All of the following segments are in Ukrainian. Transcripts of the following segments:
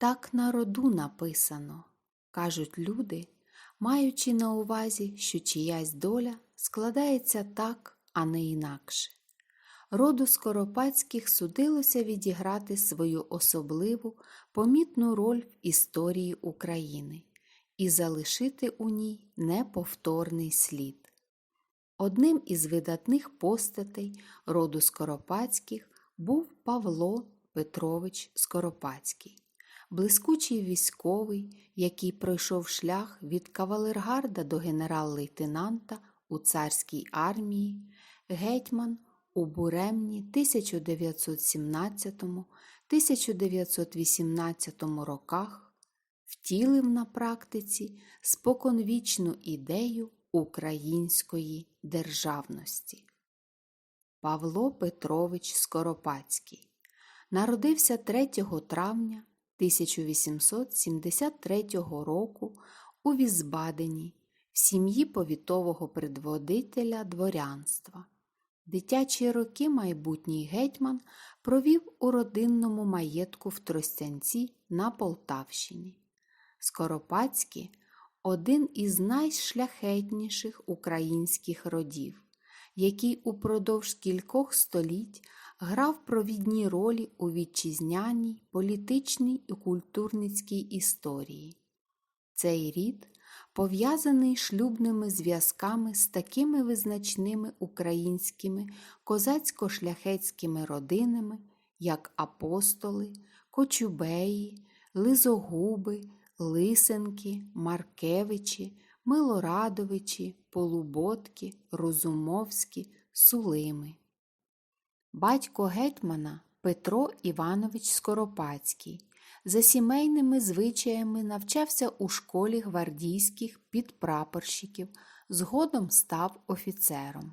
Так на роду написано, кажуть люди, маючи на увазі, що чиясь доля складається так, а не інакше. Роду Скоропадських судилося відіграти свою особливу, помітну роль в історії України і залишити у ній неповторний слід. Одним із видатних постатей роду Скоропадських був Павло Петрович Скоропадський, блискучий військовий, який пройшов шлях від кавалергарда до генерал-лейтенанта у царській армії, гетьман у буремні 1917-1918 роках, втілив на практиці споконвічну ідею української державності. Павло Петрович Скоропадський народився 3 травня 1873 року у Візбадені в сім'ї повітового предводителя дворянства. Дитячі роки майбутній гетьман провів у родинному маєтку в Тростянці на Полтавщині. Скоропадський один із найшляхетніших українських родів, який упродовж кількох століть грав провідні ролі у вітчизняній, політичній і культурницькій історії. Цей рід пов'язаний шлюбними зв'язками з такими визначними українськими козацько-шляхетськими родинами, як апостоли, кочубеї, лизогуби, лисенки, маркевичі, милорадовичі, полуботки, розумовські, сулими. Батько гетьмана Петро Іванович Скоропадський за сімейними звичаями навчався у школі гвардійських підпрапорщиків, згодом став офіцером.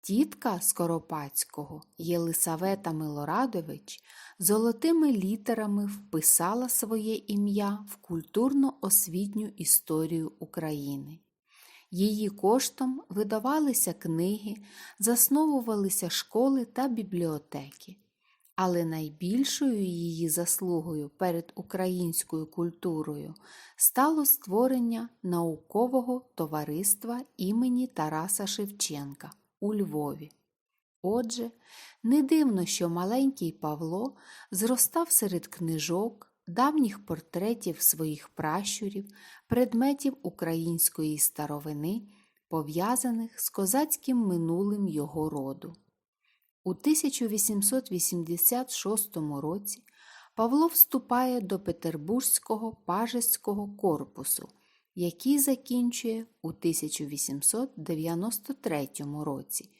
Тітка Скоропадського Єлисавета Милорадович золотими літерами вписала своє ім'я в культурно-освітню історію України. Її коштом видавалися книги, засновувалися школи та бібліотеки. Але найбільшою її заслугою перед українською культурою стало створення наукового товариства імені Тараса Шевченка у Львові. Отже, не дивно, що маленький Павло зростав серед книжок, давніх портретів своїх пращурів, предметів української старовини, пов'язаних з козацьким минулим його роду. У 1886 році Павло вступає до Петербурзького пажеського корпусу, який закінчує у 1893 році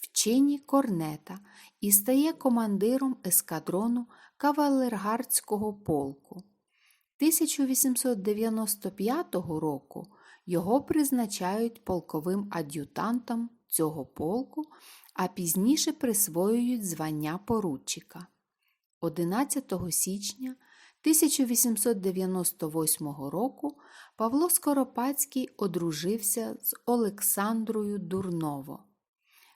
в чині корнета і стає командиром ескадрону кавалергардського полку. 1895 року його призначають полковим ад'ютантом цього полку, а пізніше присвоюють звання поручика. 11 січня 1898 року Павло Скоропадський одружився з Олександрою Дурново.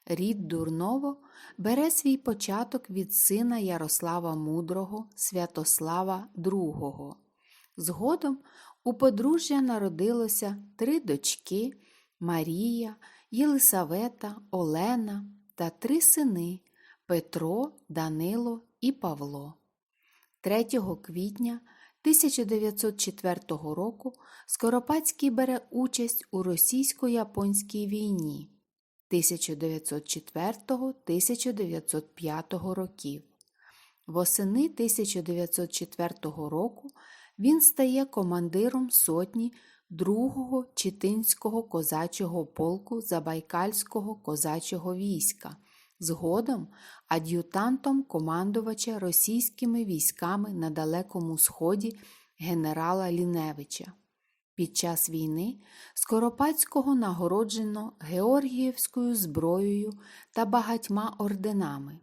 Рід Дурново бере свій початок від сина Ярослава Мудрого Святослава II. Згодом у подружжя народилося три дочки Марія, Єлисавета, Олена та три сини Петро, Данило і Павло. 3 квітня 1904 року Скоропадський бере участь у російсько-японській війні 1904-1905 років. Восени 1904 року він стає командиром сотні другого Читинського козачого полку Забайкальського козачого війська, згодом ад'ютантом командувача російськими військами на Далекому Сході генерала Ліневича. Під час війни Скоропадського нагороджено Георгіївською зброєю та багатьма орденами.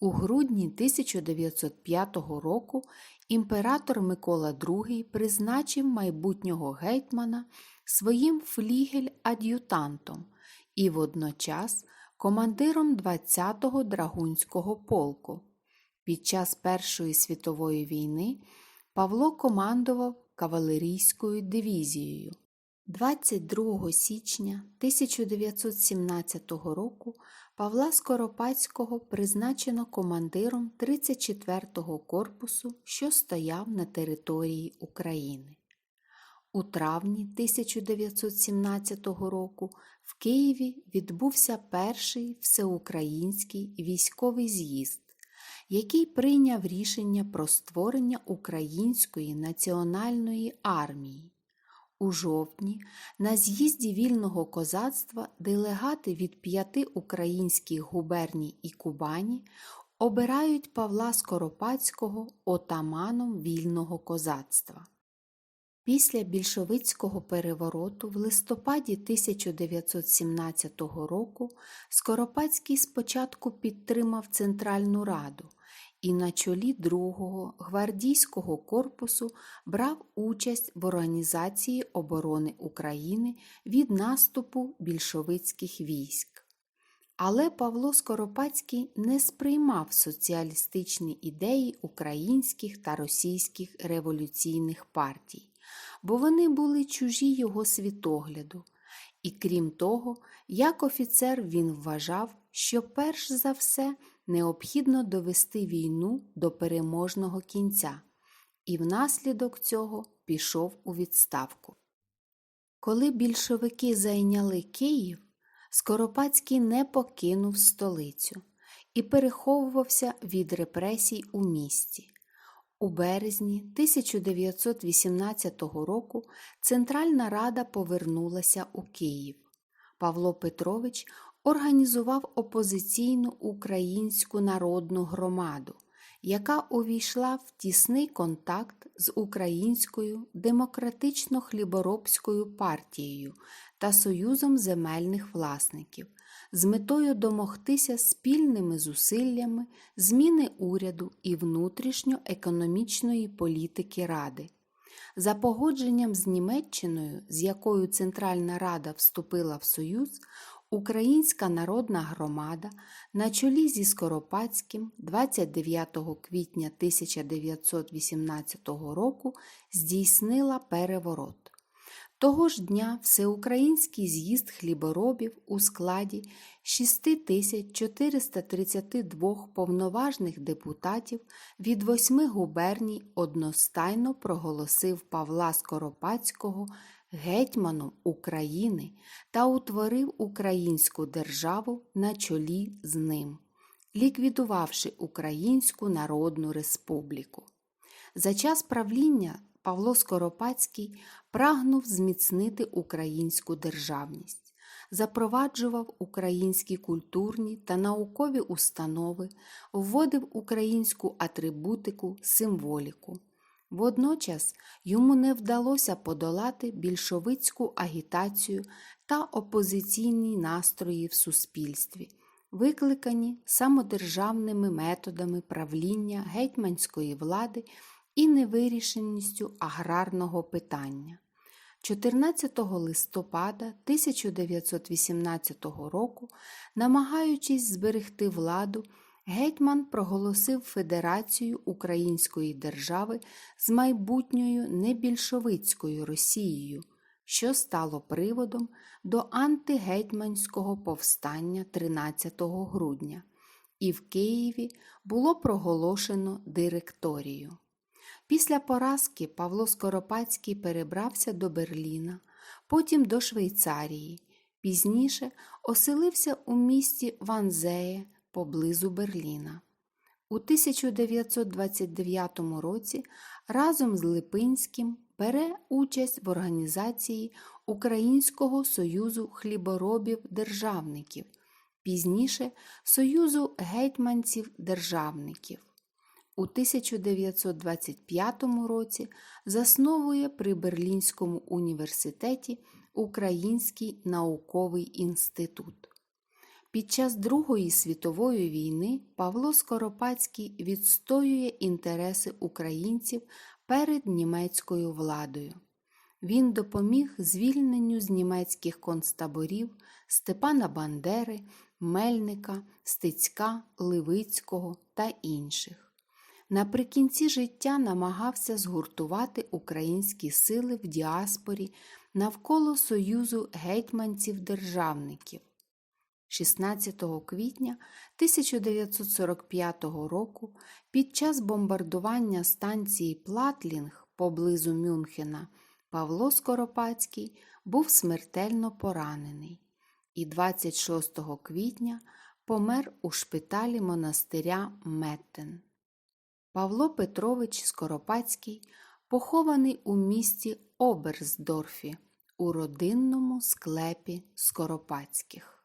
У грудні 1905 року імператор Микола II призначив майбутнього гетьмана своїм флігель-ад'ютантом і водночас командиром 20-го драгунського полку. Під час Першої світової війни Павло командував кавалерійською дивізією. 22 січня 1917 року Павла Скоропадського призначено командиром 34-го корпусу, що стояв на території України. У травні 1917 року в Києві відбувся перший всеукраїнський військовий з'їзд, який прийняв рішення про створення Української національної армії. У жовтні на з'їзді вільного козацтва делегати від п'яти українських губерній і Кубані обирають Павла Скоропадського отаманом вільного козацтва. Після більшовицького перевороту в листопаді 1917 року Скоропадський спочатку підтримав Центральну Раду і на чолі другого гвардійського корпусу брав участь в організації оборони України від наступу більшовицьких військ. Але Павло Скоропадський не сприймав соціалістичні ідеї українських та російських революційних партій бо вони були чужі його світогляду. І крім того, як офіцер він вважав, що перш за все необхідно довести війну до переможного кінця, і внаслідок цього пішов у відставку. Коли більшовики зайняли Київ, Скоропадський не покинув столицю і переховувався від репресій у місті. У березні 1918 року Центральна Рада повернулася у Київ. Павло Петрович організував опозиційну українську народну громаду, яка увійшла в тісний контакт з Українською демократично-хліборобською партією та Союзом земельних власників з метою домогтися спільними зусиллями зміни уряду і внутрішньоекономічної політики Ради. За погодженням з Німеччиною, з якою Центральна Рада вступила в Союз, Українська народна громада на чолі зі Скоропадським 29 квітня 1918 року здійснила переворот. Того ж дня Всеукраїнський з'їзд хліборобів у складі 6432 повноважних депутатів від восьми губерній одностайно проголосив Павла Скоропадського гетьманом України та утворив Українську державу на чолі з ним, ліквідувавши Українську Народну Республіку. За час правління Павло Скоропадський прагнув зміцнити українську державність, запроваджував українські культурні та наукові установи, вводив українську атрибутику, символіку. Водночас йому не вдалося подолати більшовицьку агітацію та опозиційні настрої в суспільстві, викликані самодержавними методами правління гетьманської влади і невирішеністю аграрного питання. 14 листопада 1918 року, намагаючись зберегти владу, гетьман проголосив Федерацію Української держави з майбутньою небільшовицькою Росією, що стало приводом до антигетьманського повстання 13 грудня, і в Києві було проголошено директорію. Після поразки Павло Скоропадський перебрався до Берліна, потім до Швейцарії. Пізніше оселився у місті Ванзеє поблизу Берліна. У 1929 році разом з Липинським бере участь в організації Українського союзу хліборобів-державників, пізніше Союзу гетьманців-державників. У 1925 році засновує при Берлінському університеті Український науковий інститут. Під час Другої світової війни Павло Скоропадський відстоює інтереси українців перед німецькою владою. Він допоміг звільненню з німецьких концтаборів Степана Бандери, Мельника, Стецька, Ливицького та інших. Наприкінці життя намагався згуртувати українські сили в діаспорі навколо Союзу гетьманців-державників. 16 квітня 1945 року під час бомбардування станції Платлінг поблизу Мюнхена Павло Скоропадський був смертельно поранений і 26 квітня помер у шпиталі монастиря Меттен. Павло Петрович Скоропадський похований у місті Оберсдорфі у родинному склепі Скоропадських.